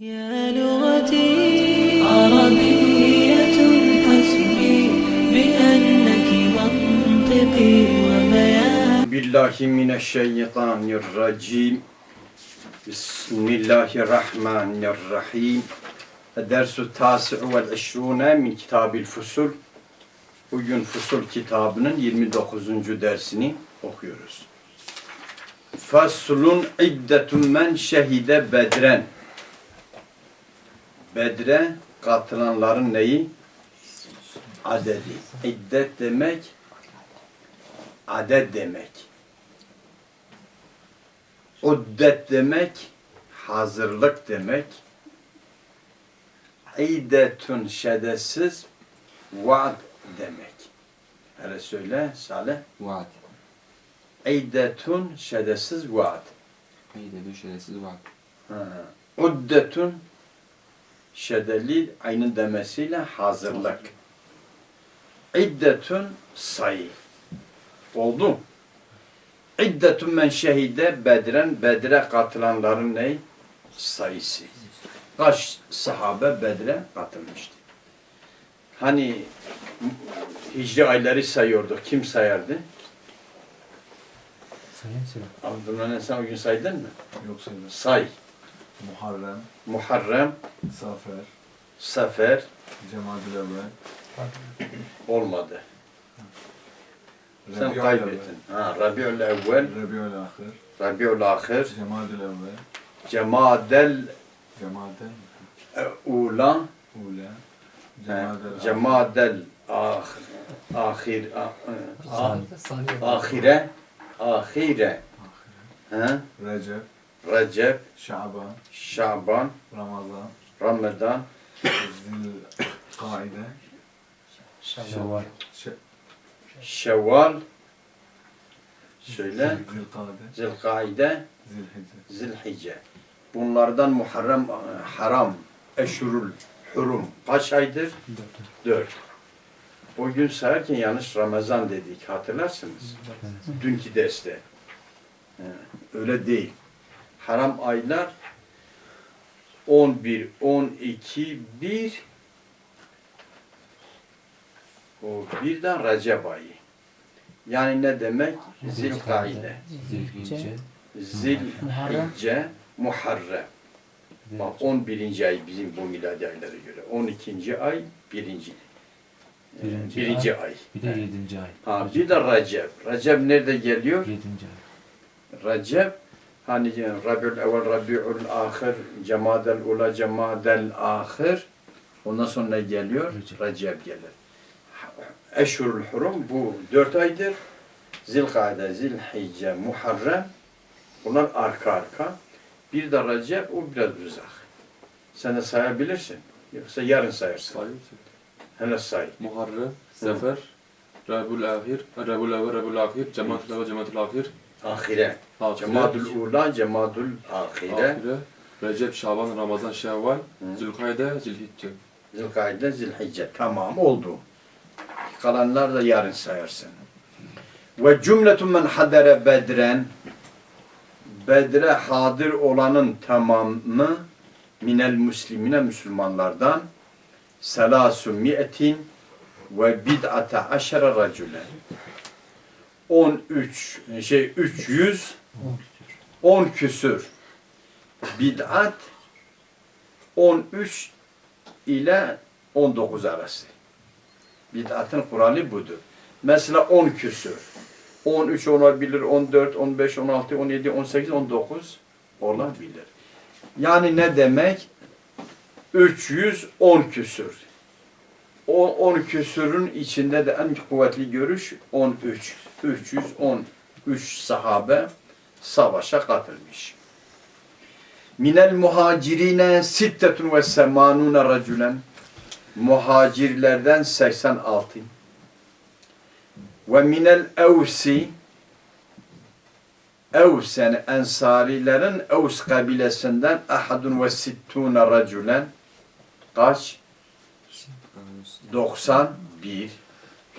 يا لغتي عربية حسبي بأنك منطقي وبياني billahi mineşşeytanirracim. Bismillahirrahmanirrahim. Dersu tasi'u vel işrune min kitabil fusul. Bugün Fusul kitabının 29. dersini okuyoruz. Faslun iddetun men şehide bedren. Bedre katılanların neyi? Adedi. İddet demek adet demek. Uddet demek hazırlık demek. İdetun şedetsiz vaad demek. Hele söyle Salih. Vaat. İdetun şedetsiz vaad. Şerefsiz vaat. Ha. Uddetun şedeli aynın demesiyle hazırlık. İddetun sayı. Oldu. İddetun men şehide bedren bedre katılanların ne? Sayısı. Kaç sahabe bedre katılmıştı? Hani hicri ayları sayıyorduk. Kim sayardı? Sayın Selam. Abdülmenin sen o gün saydın mı? Yok sayılır. Say. Muharrem, Muharrem, Safer, Sefer Cemadül Evvel, olmadı. Sen Rabiul kaybettin. Ha, Rabiul Evvel, Rabiul Ahir, Rabiul Ahir, Cemadül Evvel, Cemadel Cemadel. Ula, Ula, Cemadel Cemadel Ah- Ahir, ah- ah- Saniye. Ahire, Ahire, ha, Recep, Recep, Şaban, Şaban, Ramazan, Ramazan, Zilkaide, Şevval. Şe- Şevval, söyle, Zilkade, Zilkaide, Zilhicce. Zilhice. Bunlardan Muharrem, haram, eşhurul, hurum kaç aydır? Dört. O gün sayarken yanlış Ramazan dedik. Hatırlarsınız. Dünkü derste. Öyle değil. Haram aylar 11, 12, 1 o birden Recep ayı. Yani ne demek? Zilkaide. Zilhicce. Zilhicce, Muharrem. Bak 11. ay bizim bu miladi aylara göre. 12. ay birinci. Birinci birinci ay. Bir de yedinci ay. Ha, bir de Recep. Recep nerede geliyor? Yedinci ay. Recep hani Rabiul Evvel, Rabiul Ahir, Cemadel Ula, Cemadel Ahir. Ondan sonra ne geliyor? Recep. Gelir. Eşhurul Hurum bu dört aydır. Zilkade, Zilhicce, Muharrem. Bunlar arka arka. Bir de Recep o biraz uzak. Sen de sayabilirsin. Yoksa yarın sayarsın. Sayın. Hele say. Muharrem, Sefer, Rabul Ahir, Rabul Evvel, Rabul Ahir, Cemaatül Evvel, Cemaatül Ahir, Ahire. Ahire, Cemadül Ula, Cemadül Ahire. Ahire, Recep, Şaban, Ramazan, Şevval. Zülkayde, Zilhicce. Zilkade, Zilhicce. Tamam oldu. Kalanlar da yarın sayarsın. Ve cümletun men hadere bedren Bedre hadir olanın tamamı minel muslimine Müslümanlardan selasu mi'etin ve bid'ate aşere racülen 13 şey 300 10 küsür bid'at 13 ile 19 arası. Bid'atın kuralı budur. Mesela 10 küsür. 13 olabilir, 14, 15, 16, 17, 18, 19 olabilir. Yani ne demek? 310 küsür. O 10 küsürün içinde de en kuvvetli görüş 13. 313 sahabe savaşa katılmış. Minel muhacirine sittetun ve semanune racülen muhacirlerden 86 ve minel evsi Evs yani ensarilerin Evs kabilesinden ahadun ve sittune racülen kaç? 91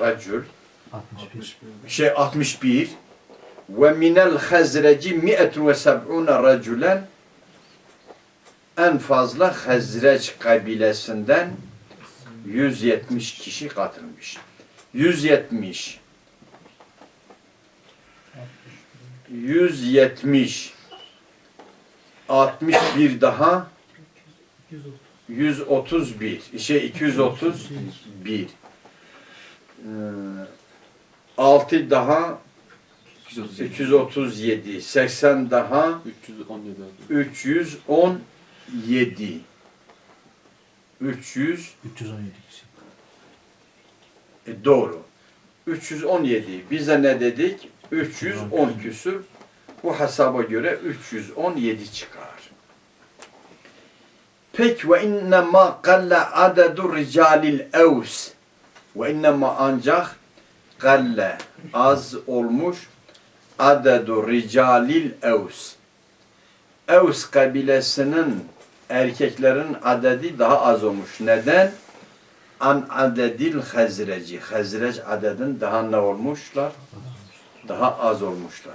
racül 61. şey 61 ve minel hazreci mi'etun ve seb'une racülen en fazla Hazreç kabilesinden 170 kişi katılmış. 170 170 61 daha 131 şey 231 Ee, 6 daha 237. 237 80 daha 317 abi. 317 300 317 kişi. e, doğru. 317 bize ne dedik? 310 küsür. Bu hesaba göre 317 çıkar. Peki ve innema qalle adedu ricalil evs. Ve innema ancak qalle az olmuş adedu ricalil evs Evs kabilesinin erkeklerin adedi daha az olmuş. Neden? An adedil hazreci. Hazreç adedin daha ne olmuşlar? Daha az olmuşlar.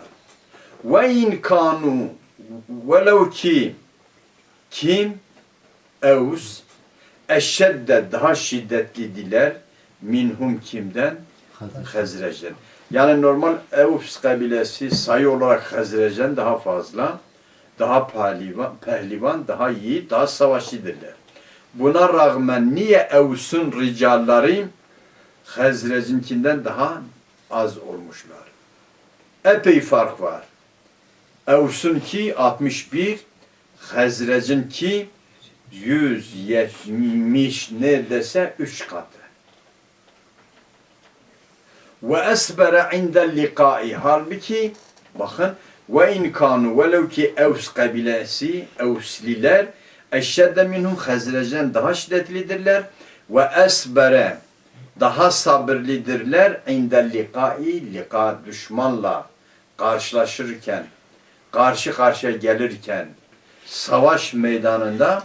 Ve in kanu velev ki kim Evs eşedde daha şiddetlidiler minhum kimden? Hazır. Hazreç'ten. Yani normal Evs kabilesi sayı olarak Hazreç'ten daha fazla, daha pehlivan, pehlivan, daha iyi, daha savaşçıdırlar. Buna rağmen niye Evs'ün ricalları Hazreç'inkinden daha az olmuşlar? Epey fark var. Evs'ünki 61, Hazreç'inki 170 neredeyse 3 katı. Ve esbere indel liqai. Halbuki bakın ve in kanu velev ki Evs kabilesi, Evsliler eşşedde minhum Hazrec'den daha şiddetlidirler ve esbere daha sabırlidirler indel liqai lika düşmanla karşılaşırken karşı karşıya gelirken savaş meydanında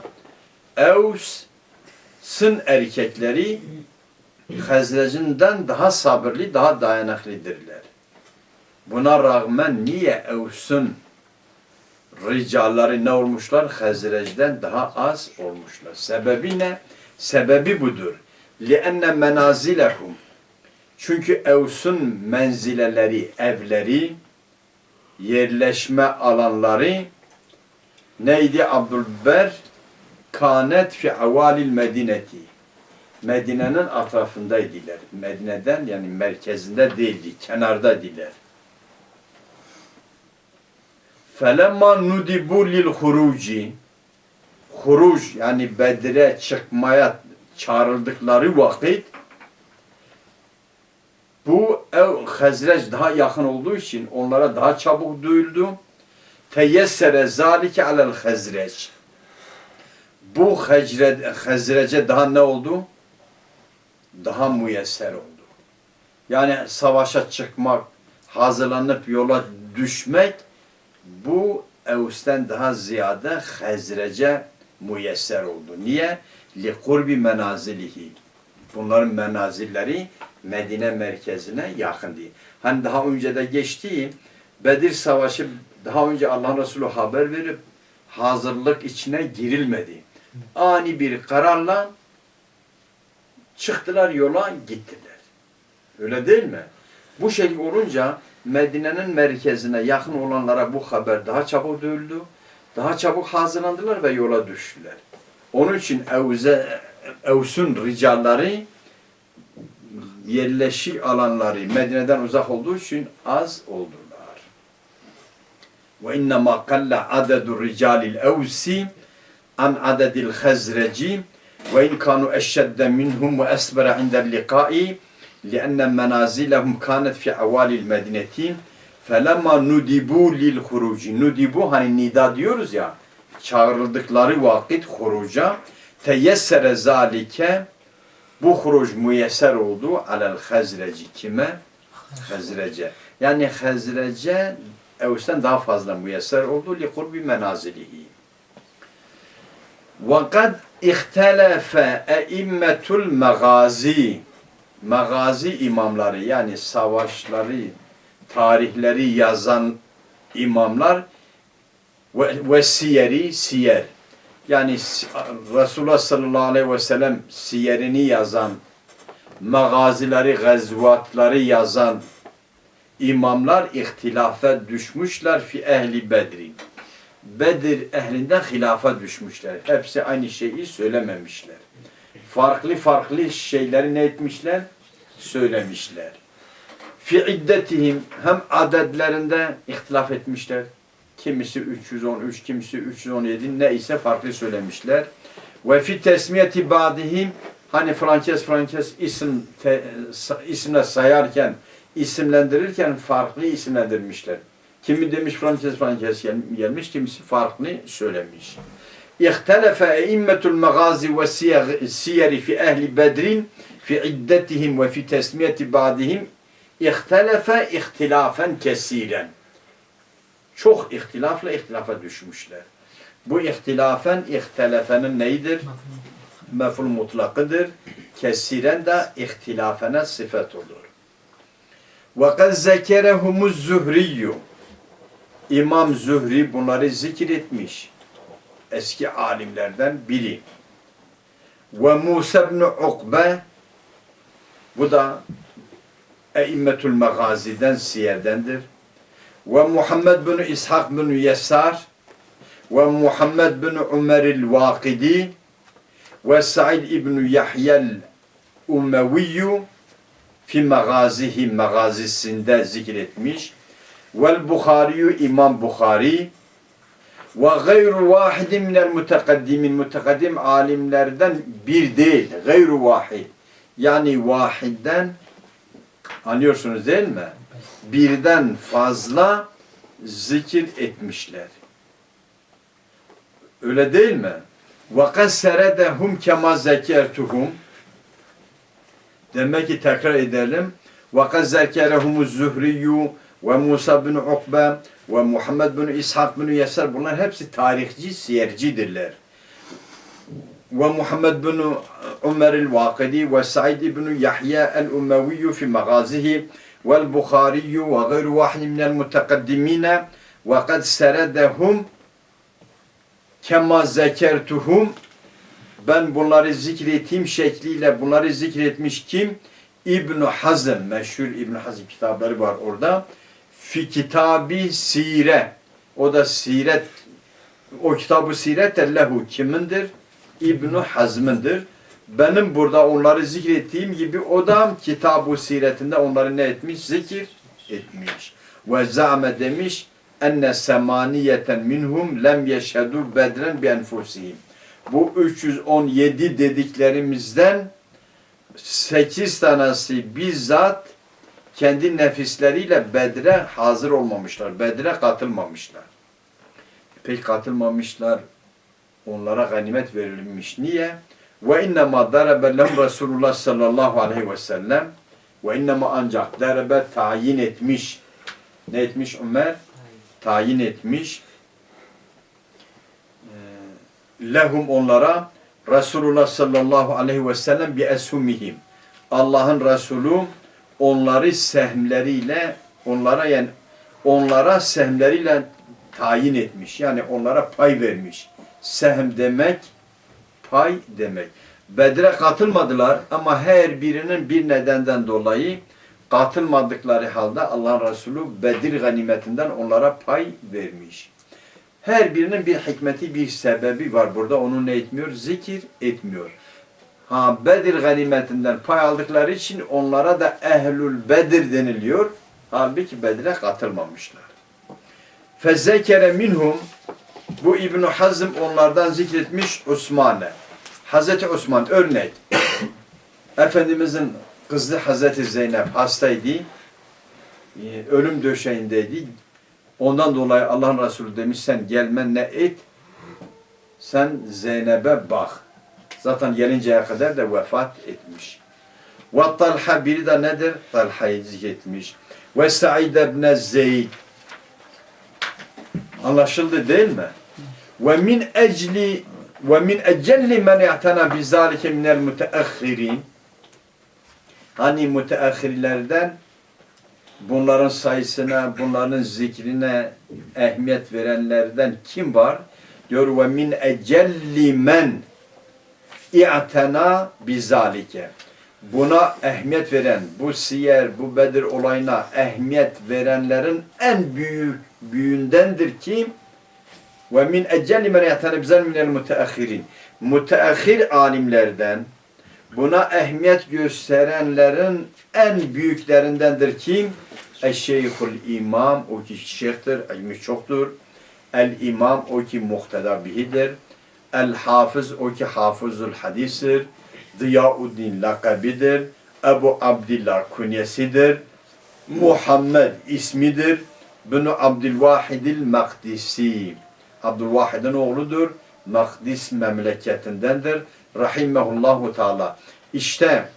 Evs'ın erkekleri Hazrecinden daha sabırlı, daha dayanıklıdırlar. Buna rağmen niye Evs'ün ricalları ne olmuşlar? Hazrec'den daha az olmuşlar. Sebebi ne? Sebebi budur. لِأَنَّ مَنَازِلَهُمْ Çünkü Evs'ün menzileleri, evleri, yerleşme alanları neydi Abdülber? Kanet fi avalil medineti. Medine'nin atrafındaydılar. Medine'den yani merkezinde değildi, kenardaydılar. Felemma nudibu lil huruci huruc yani Bedir'e çıkmaya çağrıldıkları vakit bu ev Hazreç daha yakın olduğu için onlara daha çabuk duyuldu. Teyessere zalike alel Hazreç. Bu Hazre- Hazrec'e daha ne oldu? Daha müyesser oldu. Yani savaşa çıkmak, hazırlanıp yola düşmek bu Evs'ten daha ziyade Hazrec'e müyesser oldu. Niye? Li kurbi menazilihi. Bunların menazilleri Medine merkezine yakın değil. Hani daha önce de geçtiği Bedir Savaşı daha önce Allah Resulü haber verip hazırlık içine girilmedi. Ani bir kararla çıktılar yola gittiler. Öyle değil mi? Bu şekil olunca Medine'nin merkezine yakın olanlara bu haber daha çabuk duyuldu. Daha çabuk hazırlandılar ve yola düştüler. Onun için Evze, Evs'ün ricalları yerleşik alanları Medine'den uzak olduğu için az oldular. Ve innema qalla adedu ricalil evsi an adedil hazreci ve in kanu eşşedde minhum ve esbere indel liqai li'enne menazilehum kanet fi avalil medineti felemma nudibu lil huruci nudibu hani nida diyoruz ya çağrıldıkları vakit huruca teyessere zalike bu huruc müyesser oldu alel hazreci kime? Hazrece. Yani hazrece Evs'ten daha fazla müyesser oldu li kurbi menazilihi. Vakat ihtelefe eimmetul megazi Magazi imamları yani savaşları, tarihleri yazan imamlar ve, ve siyeri siyer. yani Resulullah sallallahu aleyhi ve sellem siyerini yazan, magazileri, gazvatları yazan imamlar ihtilafa düşmüşler fi ehli Bedrin. Bedir ehlinden hilafa düşmüşler. Hepsi aynı şeyi söylememişler. Farklı farklı şeyleri ne etmişler? Söylemişler. Fi iddetihim hem adetlerinde ihtilaf etmişler. Kimisi 313, kimisi 317 ne ise farklı söylemişler. Ve fi tesmiyeti ba'dihim hani Frankes Frankes isim te, isimle sayarken isimlendirirken farklı isimlendirmişler. Kimi demiş Frankes gel- gelmiş, kimisi farklı söylemiş. İhtelefe eimmetul magazi ve siyeri fi ehli bedrin fi iddetihim ve fi tesmiyeti ba'dihim İhtelefe ihtilafen kesiren. Çok ihtilafla ihtilafa düşmüşler. Bu ihtilafen ihtilafenin neyidir? Meful mutlakıdır. Kesiren de ihtilafene sıfat olur. Kad zekerehumuz zuhriyyu. İmam Zühri bunları zikretmiş. Eski alimlerden biri. Ve Musa ibn Ukbe bu da Eimmetul Megazi'den siyerdendir. Ve Muhammed bin İshak bin Yesar ve Muhammed bin Ömer el-Vakidi ve Said ibn Yahya'l Umeviyyü fi megazihi megazisinde zikretmiş Vel Bukhariyu İmam Bukhari ve gayru vahidin minel mutekaddimin mutekaddim alimlerden bir değil, gayru vahid. Yani vahidden anlıyorsunuz değil mi? Birden fazla zikir etmişler. Öyle değil mi? وَقَدْ سَرَدَهُمْ كَمَا زَكَرْتُهُمْ Demek ki tekrar edelim. وَقَدْ زَكَرَهُمُ الزُّهْرِيُّ ve Musa bin Ukbe ve Muhammed bin İshak bin Yeser bunlar hepsi tarihçi, siyercidirler. Ve Muhammed bin Ömer el-Vakidi ve Said bin Yahya el-Umevi fi magazihi vel Bukhari ve gayru vahni minel mutakaddimine ve kad seredehum kema zekertuhum ben bunları zikrettiğim şekliyle bunları zikretmiş kim? İbn Hazm meşhur İbn Hazm kitapları var orada. Fi kitabi sire. O da siret o kitabı siret lehu kimindir? İbn Hazm'ındır. Benim burada onları zikrettiğim gibi o da kitab-ı siretinde onları ne etmiş? Zikir etmiş. Ve za'me demiş enne semaniyeten minhum lem yeşhedü bedren bi enfusihim. Bu 317 dediklerimizden 8 tanesi bizzat kendi nefisleriyle Bedre hazır olmamışlar. Bedre katılmamışlar. Peki katılmamışlar. Onlara ganimet verilmiş. Niye? Ve innema darebe lem Resulullah sallallahu aleyhi ve sellem ve innema ancak darebe tayin etmiş. Ne etmiş Ömer? Tayin etmiş. Ee, Lehum onlara Resulullah sallallahu aleyhi ve sellem bi eshumihim. Allah'ın Resulü onları sehmleriyle onlara yani onlara sehmleriyle tayin etmiş. Yani onlara pay vermiş. Sehm demek pay demek. Bedre katılmadılar ama her birinin bir nedenden dolayı katılmadıkları halde Allah Resulü Bedir ganimetinden onlara pay vermiş. Her birinin bir hikmeti, bir sebebi var burada. Onu ne etmiyor? Zikir etmiyor. Ha Bedir ganimetinden pay aldıkları için onlara da Ehlül Bedir deniliyor. Halbuki Bedir'e katılmamışlar. Fezekere minhum bu İbn Hazm onlardan zikretmiş Osman'ı. Hazreti Osman örnek. Efendimizin kızı Hazreti Zeynep hastaydı. Ee, Ölüm döşeğindeydi. Ondan dolayı Allah'ın Resulü demiş sen gelmen ne et? Sen Zeynep'e bak. Zaten gelinceye kadar da vefat etmiş. Ve Talha biri de nedir? Talha'yı zikretmiş. Ve Sa'id ibn Zeyd. Anlaşıldı değil mi? Ve min ecli ve min ecelli men i'tana bi zalike minel müteahhirin. Hani müteahhirlerden bunların sayısına, bunların zikrine ehemmiyet verenlerden kim var? Diyor ve min ecelli men i'tena bizalike. Buna ehemmiyet veren, bu siyer, bu Bedir olayına ehemmiyet verenlerin en büyük büyüğündendir kim? Ve min ecelli men i'tena bizal minel müteahhirin. Müteahhir alimlerden, buna ehemmiyet gösterenlerin en büyüklerindendir kim? Eşşeyhul imam, o ki şeyhtir, ilmi çoktur. El imam, o ki muhteda bihidir. El hafız, o ki hafızul hadistir. Ziyauddin lakabidir. Ebu Abdillah kunyesidir. Muhammed ismidir. Bunu Abdülvahidil Makdisi. Abdülvahid'in oğludur. Makdis memleketindendir. Rahimehullahu Teala. İşte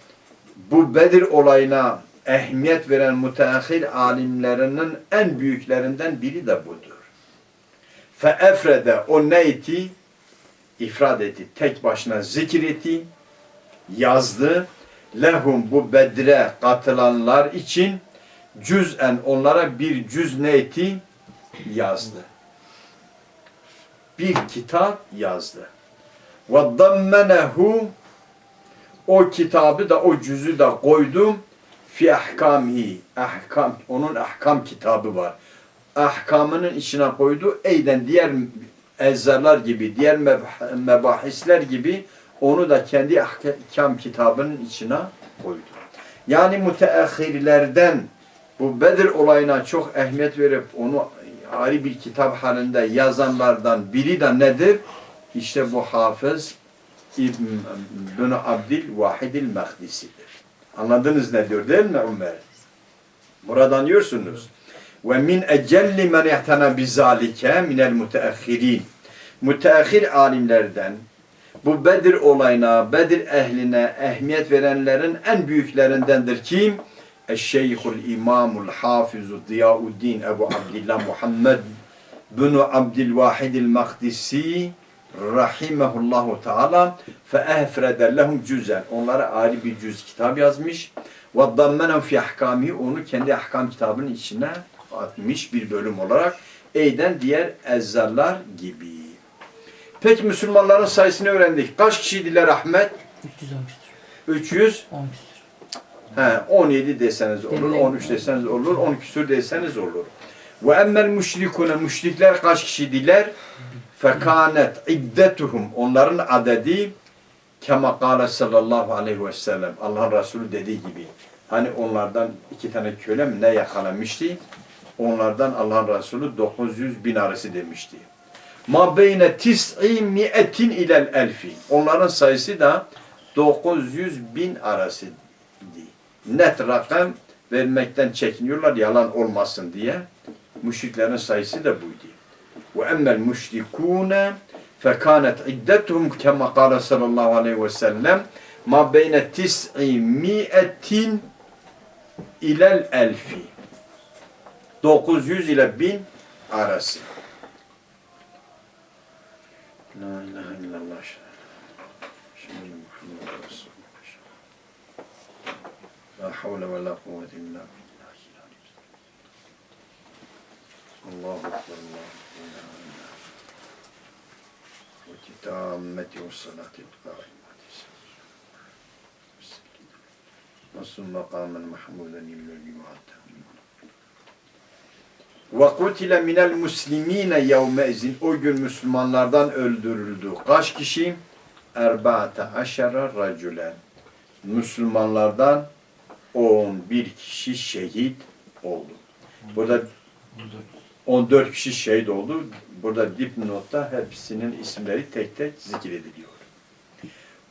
bu Bedir olayına ehemmiyet veren müteahhir alimlerinin en büyüklerinden biri de budur. Fe efrede o neyti ifrad etti. Tek başına zikretti, yazdı. Lehum bu Bedre katılanlar için cüz'en onlara bir cüz neyti yazdı. Bir kitap yazdı. Ve dammenehu o kitabı da o cüzü de koydum fi ahkamihi. Ahkam, onun ahkam kitabı var. Ahkamının içine koydu. Eyden diğer ezzarlar gibi, diğer meb- mebahisler gibi onu da kendi ahkam kitabının içine koydu. Yani müteahhirlerden bu Bedir olayına çok ehemmiyet verip onu ayrı bir kitap halinde yazanlardan biri de nedir? İşte bu hafız İbn bin Abdil Vahidil Mahdisi'dir. Anladınız ne diyor değil mi Ömer? Buradan diyorsunuz. Ve min ecelli men ihtana bizalike minel müteahhirin. Müteahhir alimlerden bu Bedir olayına, Bedir ehline ehemmiyet verenlerin en büyüklerindendir kim? Eşşeyhul İmamul Hafizu Ziyauddin Ebu Abdillah Muhammed bin Abdülvahidil Makdisi rahimehullahu teala fe ehfrede lehum cüzen. Onlara ayrı bir cüz kitap yazmış. Ve dammenem fi ahkami onu kendi ahkam kitabının içine atmış bir bölüm olarak. Eyden diğer ezzarlar gibi. Peki Müslümanların sayısını öğrendik. Kaç kişiydiler Ahmet? 310 küsür. 300 10 küsür. He, 17 deseniz olur, Demle- 13 deseniz olur, 10 küsur deseniz olur. Ve emmel müşrikune, müşrikler kaç kişiydiler? Fekanet iddetuhum, onların adedi kema kâle sallallahu aleyhi ve sellem. Allah'ın Resulü dediği gibi. Hani onlardan iki tane köle mi ne yakalamıştı? Onlardan Allah'ın Resulü 900 bin arası demişti. Ma beyne tis'i mi'etin ilel elfi. Onların sayısı da 900 bin arası net rakam vermekten çekiniyorlar yalan olmasın diye. Müşriklerin sayısı da buydu. Ve emmel müşrikûne fekânet iddetuhum kema kâle sallallahu aleyhi ve sellem ma beyne tis'i mi'etin ilel elfi. 900 ile 1000 arası. La ilahe illallah. La havle ve la kuvvete illa billah. Allahu Ekber. Ve kitammeti ve salati qaimati. Nasıl makamen mahmuden illel yuhatta. Minel muslimine yevme izin. O gün Müslümanlardan öldürüldü. Kaç kişi? Erbaate aşara racülen. Müslümanlardan 11 kişi şehit oldu. Burada 14 kişi şehit oldu. Burada dipnotta hepsinin isimleri tek tek zikrediliyor.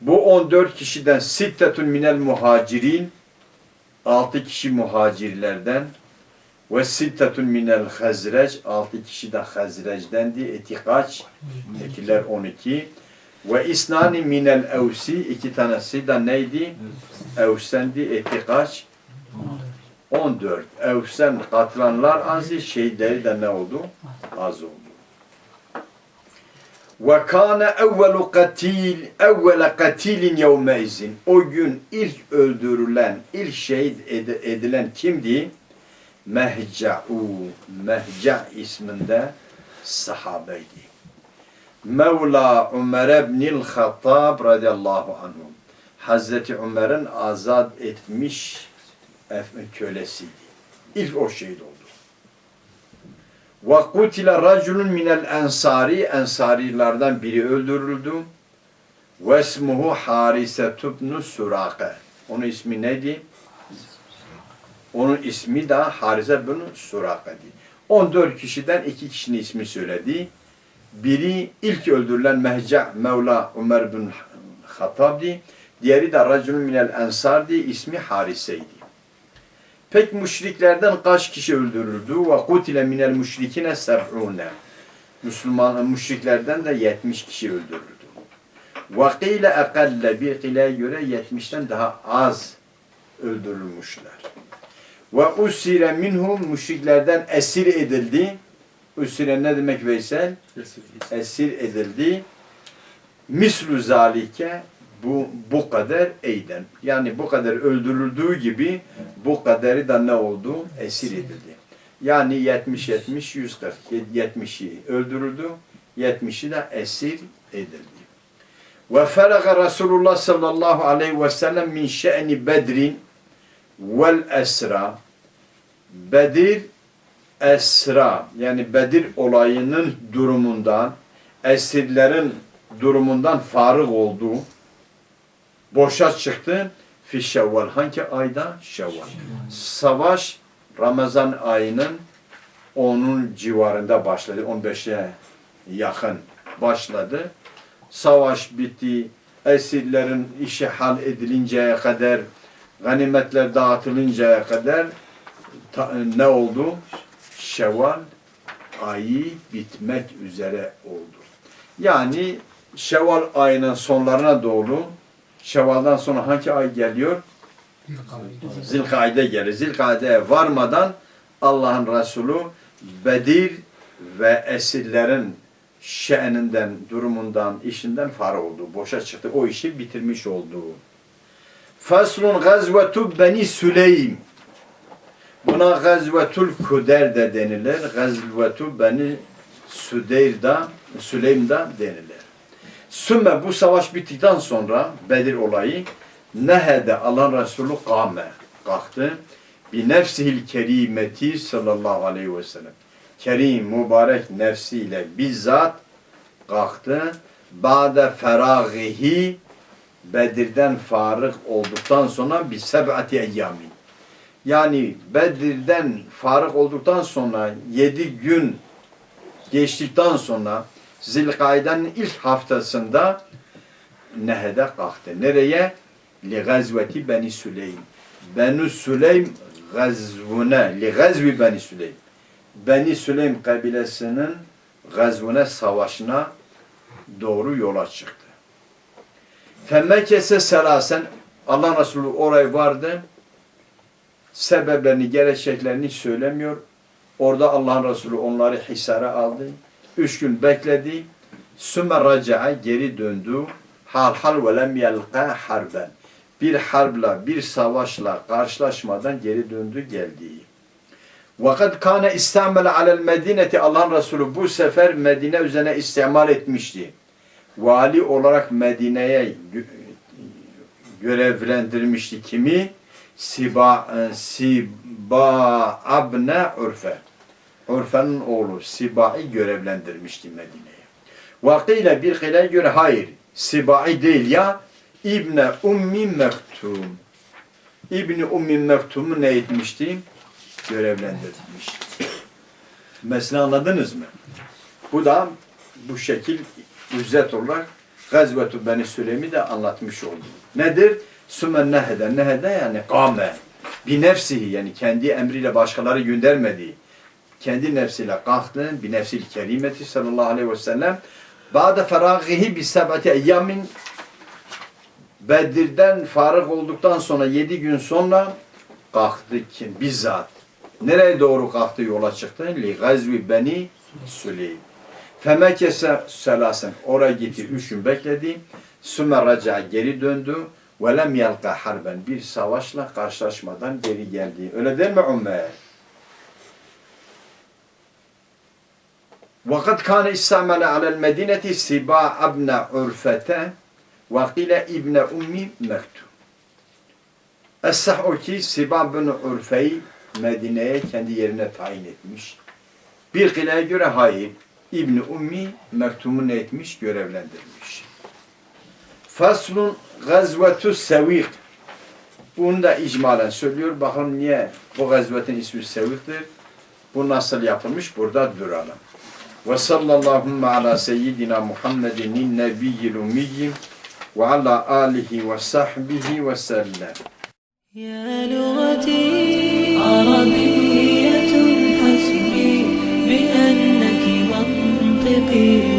Bu 14 kişiden sittetun minel muhacirin 6 kişi muhacirlerden ve sittetun minel hazreç 6 kişi de hazrecdendi. Eti kaç? Etiler 12. Ve isnani minel evsi iki tanesi de neydi? Evsendi eti kaç? 14. Evsen katılanlar azı, şeyleri de ne oldu? Az oldu. Ve kâne evvelu katil, evvele katilin yevmeizin. O gün ilk öldürülen, ilk şehit ed- edilen kimdi? Mehca'u, Mehca isminde sahabeydi. Mevla Ömer ibnil Hattab radıyallahu anhu. Hazreti Ömer'in azat etmiş kölesiydi. İlk o şehit oldu. Ve kutile raculun minel ensari ensarilerden biri öldürüldü. Ve ismuhu Harise tubnu Surake. Onun ismi neydi? Onun ismi de Harise bin Surake'di. 14 kişiden iki kişinin ismi söyledi. Biri ilk öldürülen Mehca Mevla Ömer bin Hattab'di. Diğeri de Raculun minel Ensar'di. ismi Harise'ydi. Pek müşriklerden kaç kişi öldürüldü? Ve kutile minel müşrikine seb'une. Müslüman müşriklerden de 70 kişi öldürüldü. Ve kıyle ekalle bir kıleye göre 70'ten daha az öldürülmüşler. Ve usire minhum müşriklerden esir edildi. Usire ne demek Veysel? Esir edildi. Mislu zalike bu bu kadar eyden. Yani bu kadar öldürüldüğü gibi bu kadarı da ne oldu? Esir edildi. Yani 70 70 140 70'i öldürüldü. 70'i de esir edildi. Ve feraga Resulullah sallallahu aleyhi ve sellem min şe'ni bedrin vel esra Bedir esra yani Bedir olayının durumundan esirlerin durumundan farık oldu. Boşa çıktı. Fi Şevval. Hangi ayda? Şevval. Savaş Ramazan ayının onun civarında başladı. 15'e yakın başladı. Savaş bitti. Esirlerin işi hal edilinceye kadar, ganimetler dağıtılıncaya kadar ta- ne oldu? Şevval ayı bitmek üzere oldu. Yani Şevval ayının sonlarına doğru Şevval'dan sonra hangi ay geliyor? Zilkade gelir. Zilkade'ye varmadan Allah'ın Resulü Bedir ve esirlerin şe'ninden, durumundan, işinden far oldu. Boşa çıktı. O işi bitirmiş oldu. Faslun gazvetu Beni Süleym. Buna gazvetul kuder de denilir. Gazvetu Beni Südeyr da, Süleym da denilir. Sümme bu savaş bittikten sonra Bedir olayı nehede Allah Resulü kâme kalktı. Bi nefsihil kerimeti sallallahu aleyhi ve sellem. Kerim mübarek nefsiyle bizzat kalktı. Ba'de feragihi Bedir'den farık olduktan sonra bir seb'ati eyyamin. Yani Bedir'den farık olduktan sonra yedi gün geçtikten sonra Zilkayde'nin ilk haftasında Nehede kalktı. Nereye? Li gazveti Beni Süleym. Beni Süleym gazvune, li gazvi Beni Süleym. Beni Süleym kabilesinin gazvune savaşına doğru yola çıktı. Femmekese selasen Allah Resulü oraya vardı. Sebeplerini, gerekçelerini söylemiyor. Orada Allah'ın Resulü onları hisara aldı. Üç gün bekledi. Sümme raca'a geri döndü. Hal hal ve lem yelqa harben. Bir harbla, bir savaşla karşılaşmadan geri döndü geldi. Vakat kana istamel alel medineti Allah'ın Resulü bu sefer Medine üzerine istimal etmişti. Vali olarak Medine'ye gö- görevlendirmişti kimi? Siba, e, Siba abne Urfe. Urfe'nin oğlu Siba'yı görevlendirmişti Medine'ye. Vakıyla bir kile göre hayır. Sibai değil ya İbne Ummi Mektum. İbni Ummi Mektum'u ne etmişti? Görevlendirmişti. Mesela anladınız mı? Bu da bu şekil üzzet olarak Gazvetu Beni Süleym'i de anlatmış oldu. Nedir? Sümen nehede. Nehede yani kame. Bir nefsihi yani kendi emriyle başkaları göndermediği. Kendi nefsiyle kalktı. Bir nefsil kerimeti sallallahu aleyhi ve sellem. Ba'de feragihi bi sebati eyyamin Bedir'den farık olduktan sonra yedi gün sonra kalktı kim? Bizzat. Nereye doğru kalktı yola çıktı? Li gazvi beni Süleym. Femekese selasen. Oraya gitti. Üç gün bekledi. Sümme raca geri döndü. Ve lem yelka harben. Bir savaşla karşılaşmadan geri geldi. Öyle değil mi Ömer? وقد كان استعمل على المدينة سباع ابن عرفة وقيل ابن أم مكتوم Es-sah o ki Siba bin Urfe'yi Medine'ye kendi yerine tayin etmiş. Bir kılaya göre hayır. İbni Ummi mektumu ne etmiş? Görevlendirmiş. Faslun gazvetu sevik. Bunu da icmalen söylüyor. Bakın niye bu gazvetin ismi seviktir? Bu nasıl yapılmış? Burada duralım. Ve sallallahu ala seyyidina Muhammedin nebiyyil ummiyyi ve ala alihi ve sahbihi ve sellem. Ya lügati Arabi believe.